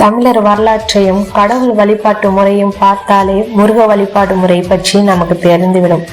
தமிழர் வரலாற்றையும் கடவுள் வழிபாட்டு முறையும் பார்த்தாலே முருக வழிபாடு முறை பற்றி நமக்கு தெரிந்துவிடும்.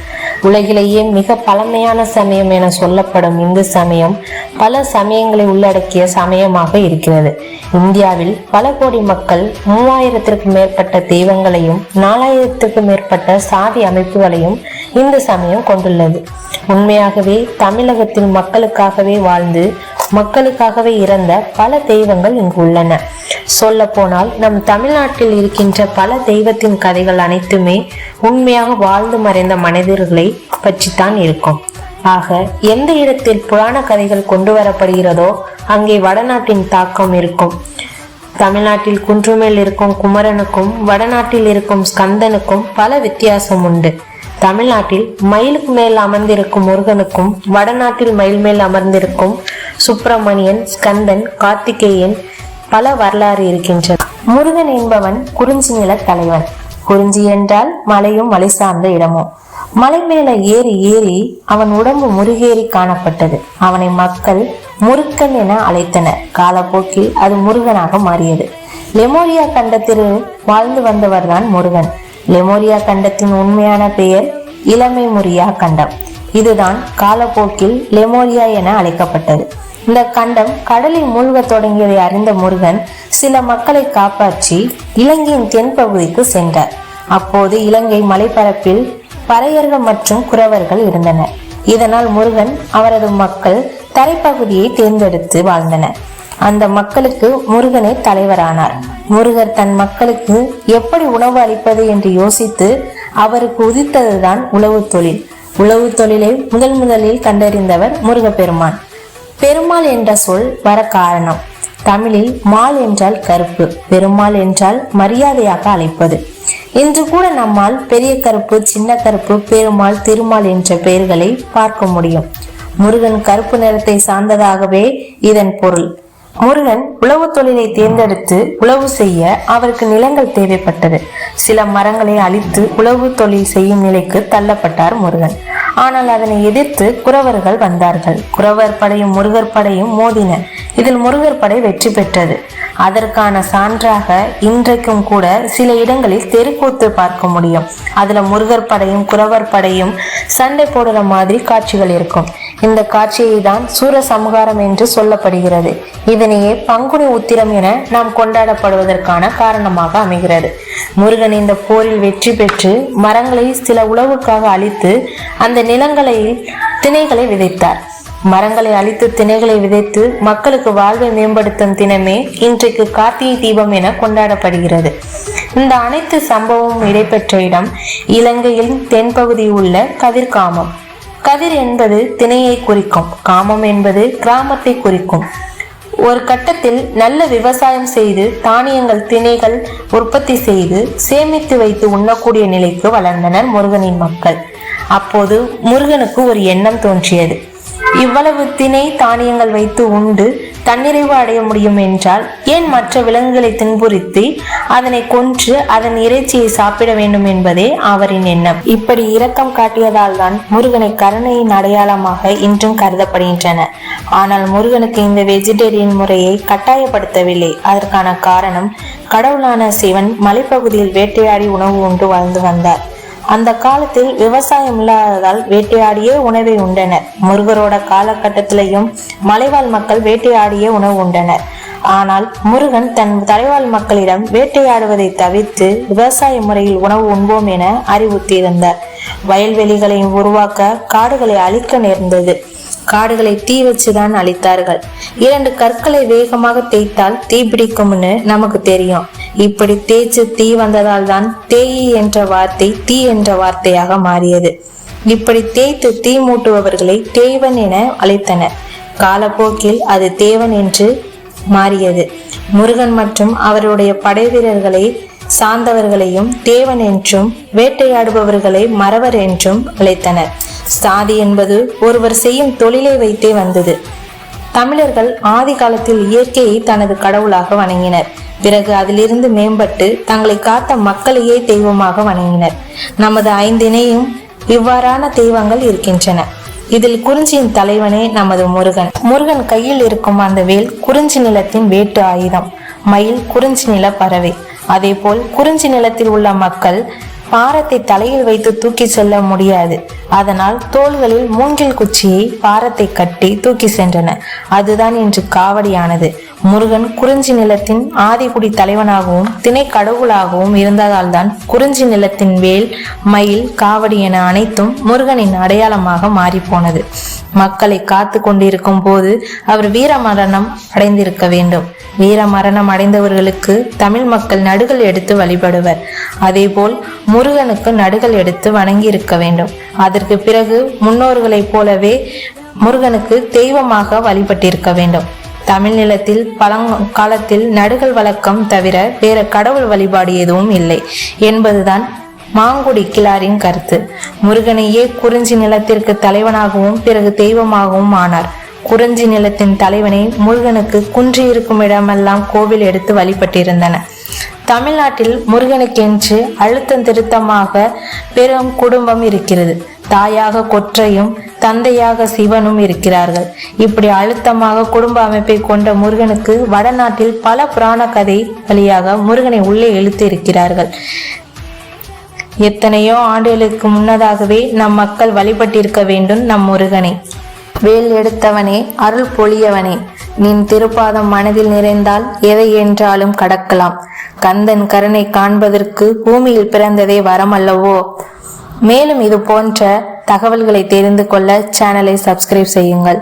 உலகிலேயே மிக பழமையான சமயம் என சொல்லப்படும் இந்து சமயம் பல சமயங்களை உள்ளடக்கிய சமயமாக இருக்கிறது. இந்தியாவில் பல கோடி மக்கள் மூவாயிரத்திற்கும் மேற்பட்ட தெய்வங்களையும் நாலாயிரத்திற்கும் மேற்பட்ட சாதி அமைப்புகளையும் இந்து சமயம் கொண்டுள்ளது. உண்மையாகவே தமிழகத்தில் மக்களுக்காகவே வாழ்ந்து மக்களுக்காகவே இறந்த பல தெய்வங்கள் இங்கு உள்ளன. சொல்ல போனால் நம் தமிழ்நாட்டில் இருக்கின்ற பல தெய்வத்தின் கதைகள் அனைத்துமே உண்மையாக வாழ்ந்து மறைந்த மனிதர்களை பற்றித்தான் இருக்கும். ஆக எந்த இடத்தில் புராண கதைகள் கொண்டு வரப்படுகிறதோ அங்கே வடநாட்டின் தாக்கம் இருக்கும். தமிழ்நாட்டில் குன்றுமேல் இருக்கும் குமரனுக்கும் வடநாட்டில் இருக்கும் ஸ்கந்தனுக்கும் பல வித்தியாசம் உண்டு. தமிழ்நாட்டில் மயிலுக்கு மேல் அமர்ந்திருக்கும் முருகனுக்கும் வடநாட்டில் மயில் மேல் அமர்ந்திருக்கும் சுப்பிரமணியன் ஸ்கந்தன் கார்த்திகேயன் பல வரலாறு இருக்கின்றன. முருகன் என்பவன் குறிஞ்சி நில தலைவன். குறிஞ்சி என்றால் மலையும் மலை சார்ந்த இடமும். மலை மேல ஏறி ஏறி அவன் உடம்பு முருகேறி காணப்பட்டது. அவனை மக்கள் முருக்கன் என அழைத்தனர். காலப்போக்கில் அது முருகனாக மாறியது. லெமோரியா கண்டத்தில் வாழ்ந்து வந்தவர்தான் முருகன். லெமோரியா கண்டத்தின் உண்மையான பெயர் இளமை முரியா கண்டம். இதுதான் காலப்போக்கில் லெமோரியா என அழைக்கப்பட்டது. இந்த கண்டம் கடலில் மூழ்கத் தொடங்கியதை அறிந்த முருகன் சில மக்களை காப்பாற்றி இலங்கையின் தென்பகுதிக்கு சென்றார். அப்போது இலங்கை மலைப்பரப்பில் பறையர்கள் மற்றும் குறவர்கள் இருந்தனர். இதனால் முருகன் அவரது மக்கள் தரைப்பகுதியை தேர்ந்தெடுத்து வாழ்ந்தனர். அந்த மக்களுக்கு முருகனே தலைவரானார். முருகர் தன் மக்களுக்கு எப்படி உணவு அளிப்பது என்று யோசித்து அவருக்கு உதித்ததுதான் உழவு தொழில். உழவு தொழிலை முதல் முதலில் கண்டறிந்தவர் முருகப்பெருமான். பெருமாள் என்ற சொல் வர காரணம். தமிழில் மால் என்றால் கருப்பு பெருமாள் என்றால் மரியாதையாக அழைப்பது. இன்று கூட நம்மால் பெரிய கருப்பு சின்ன கருப்பு பெருமாள் திருமால் என்ற பெயர்களை பார்க்க முடியும். முருகன் கருப்பு நிறத்தை சார்ந்ததாகவே இதன் பொருள். முருகன் உழவு தொழிலை தேர்ந்தெடுத்து உழவு செய்ய அவருக்கு நிலங்கள் தேவைப்பட்டது. சில மரங்களை அழித்து உழவு தொழில் செய்யும் நிலைக்கு தள்ளப்பட்டார் முருகன். ஆனால் அதனை எதிர்த்து குறவர்கள் வந்தார்கள். குறவர் படையும் முருகர் படையும் மோதின. இதில் முருகர் படை வெற்றி பெற்றது. அதற்கான சான்றாக இன்றைக்கும் கூட சில இடங்களில் தெருக்கூத்து பார்க்க முடியும். அதுல முருகர் படையும் குறவர் படையும் சண்டை போடுற மாதிரி காட்சிகள் இருக்கும். இந்த காட்சியை தான் சூர சமகாரம் என்று சொல்லப்படுகிறது. இதனையே பங்குனி உத்திரம் என நாம் கொண்டாடப்படுவதற்கான காரணமாக அமைகிறது. முருகன் இந்த போரில் வெற்றி பெற்று மரங்களை சில உழவுக்காக அழித்து அந்த நிலங்களில் திணைகளை விதைத்தார். மரங்களை அழித்து திணைகளை விதைத்து மக்களுக்கு வாழ்வை மேம்படுத்தும் தினமே இன்றைக்கு கார்த்திகை தீபம் என கொண்டாடப்படுகிறது. இந்த அனைத்து சம்பவமும் இடைபெற்ற இடம் இலங்கையின் தென்பகுதியில் உள்ள கதிர்காமம். கதிர் என்பது திணையை குறிக்கும் காமம் என்பது கிராமத்தை குறிக்கும். ஒரு கட்டத்தில் நல்ல விவசாயம் செய்து தானியங்கள் திணைகள் உற்பத்தி செய்து சேமித்து வைத்து உண்ணக்கூடிய நிலைக்கு வளர்ந்தனர் முருகனின் மக்கள். அப்போது முருகனுக்கு ஒரு எண்ணம் தோன்றியது. இவ்வளவு திணை தானியங்கள் வைத்து உண்டு தன்னிறைவு அடைய முடியும் என்றால் ஏன் மற்ற விலங்குகளை துன்புறுத்தி அதனை கொன்று அதன் இறைச்சியை சாப்பிட வேண்டும் என்பதே அவரின் எண்ணம். இப்படி இரக்கம் காட்டியதால் தான் முருகனை கருணையின் அடையாளமாக இன்றும் கருதப்படுகின்றன. ஆனால் முருகனுக்கு இந்த வெஜிடேரியன் முறையை கட்டாயப்படுத்தவில்லை. அதற்கான காரணம் கடவுளான சிவன் மலைப்பகுதியில் வேட்டையாடி உணவு உண்டு வாழ்ந்து வந்தார். அந்த காலத்தில் விவசாயம் இல்லாததால் வேட்டையாடியே உணவை உண்டனர். முருகரோட காலகட்டத்திலையும் மலைவாழ் மக்கள் வேட்டையாடியே உணவு உண்டனர். ஆனால் முருகன் தன் தலைவாழ் மக்களிடம் வேட்டையாடுவதை தவிர்த்து விவசாய முறையில் உணவு உண்போம் என அறிவுறுத்தியிருந்தார். வயல்வெளிகளை உருவாக்க காடுகளை அழிக்க நேர்ந்தது. காடுகளை தீ வச்சுதான் அழித்தார்கள். இரண்டு கற்களை வேகமாக தேய்த்தால் தீ பிடிக்கும்னு நமக்கு தெரியும். இப்படி தேய்ச்சு தீ வந்ததால் தான் தேயி என்ற வார்த்தை தீ என்ற வார்த்தையாக மாறியது. இப்படி தேய்த்து தீ மூட்டுபவர்களை தேவன் என அழைத்தனர். காலப்போக்கில் அது தேவன் என்று மாறியது. முருகன் மற்றும் அவருடைய படை வீரர்களை சார்ந்தவர்களையும் தேவன் என்றும் வேட்டையாடுபவர்களை மறவர் என்றும் அழைத்தனர். சாதி என்பது ஒருவர் செய்யும் தொழிலை வைத்தே வந்தது. தமிழர்கள் ஆதி காலத்தில் இயற்கையை தனது கடவுளாக வணங்கினர். பிறகு அதிலிருந்து மேம்பட்டு தங்களை காத்த மக்களையே தெய்வமாக வணங்கினர். நமது ஐந்தினையும் இவ்வாறான தெய்வங்கள் இருக்கின்றன. இதில் குறிஞ்சியின் தலைவனே நமது முருகன். முருகன் கையில் இருக்கும் அந்த வேல் குறிஞ்சி நிலத்தின் வேட்டு ஆயுதம். மயில் குறிஞ்சி நில பறவை. அதேபோல் குறிஞ்சி நிலத்தில் உள்ள மக்கள் பாரத்தை தலையில் வைத்து தூக்கி செல்ல முடியாது. அதனால் தோள்களில் மூங்கில் குச்சியை பாரத்தை கட்டி தூக்கி சென்றன. அதுதான் இன்று காவடியானது. முருகன் குறிஞ்சி நிலத்தின் ஆதிகுடி தலைவனாகவும் திணை கடவுளாகவும் இருந்ததால் தான் குறிஞ்சி நிலத்தின் வேல் மயில் காவடி என அனைத்தும் முருகனின் அடையாளமாக மாறிப்போனது. மக்களை காத்து கொண்டிருக்கும் போது அவர் வீர மரணம் அடைந்திருக்க வேண்டும். வீர மரணம் அடைந்தவர்களுக்கு தமிழ் மக்கள் நடுகள் எடுத்து வழிபடுவர். அதேபோல் முருகனுக்கு நடுகள் எடுத்து வணங்கி இருக்க வேண்டும் அதற்கு பிறகு முன்னோர்களைப் போலவே முருகனுக்கு தெய்வமாக வழிபட்டிருக்க வேண்டும். தமிழ் நிலத்தில் பழங்காலத்தில் நடுகள் வழக்கம் தவிர வேற கடவுள் வழிபாடு எதுவும் இல்லை என்பதுதான் மாங்குடி கிளாரின் கருத்து. முருகனையே குறிஞ்சி நிலத்திற்கு தலைவனாகவும் பிறகு தெய்வமாகவும் ஆனார். குறிஞ்சி நிலத்தின் தலைவனை முருகனுக்கு குன்றி இருக்கும் இடமெல்லாம் கோவில் எடுத்து வழிபட்டிருந்தன. தமிழ்நாட்டில் முருகனுக்கென்று அழுத்தம் திருத்தமாக பெரும் குடும்பம் இருக்கிறது. தாயாக கொற்றையும் தந்தையாக சிவனும் இருக்கிறார்கள். இப்படி அழுத்தமாக குடும்ப அமைப்பை கொண்ட முருகனுக்கு வடநாட்டில் பல புராண கதை வழியாக முருகனை உள்ளே இழுத்து இருக்கிறார்கள். எத்தனையோ ஆண்டுகளுக்கு முன்னதாகவே நம் மக்கள் வழிபட்டிருக்க வேண்டும் நம் முருகனை. வேல் எடுத்தவனே அருள் பொழியவனே நின் திருப்பாதம் மனதில் நிறைந்தால் எதை என்றாலும் கடக்கலாம். கந்தன் கருணை காண்பதற்கு பூமியில் பிறந்ததே வரமல்லவோ? மேலும் இது போன்ற தகவல்களை தெரிந்து கொள்ள சேனலை சப்ஸ்கிரைப் செய்யுங்கள்.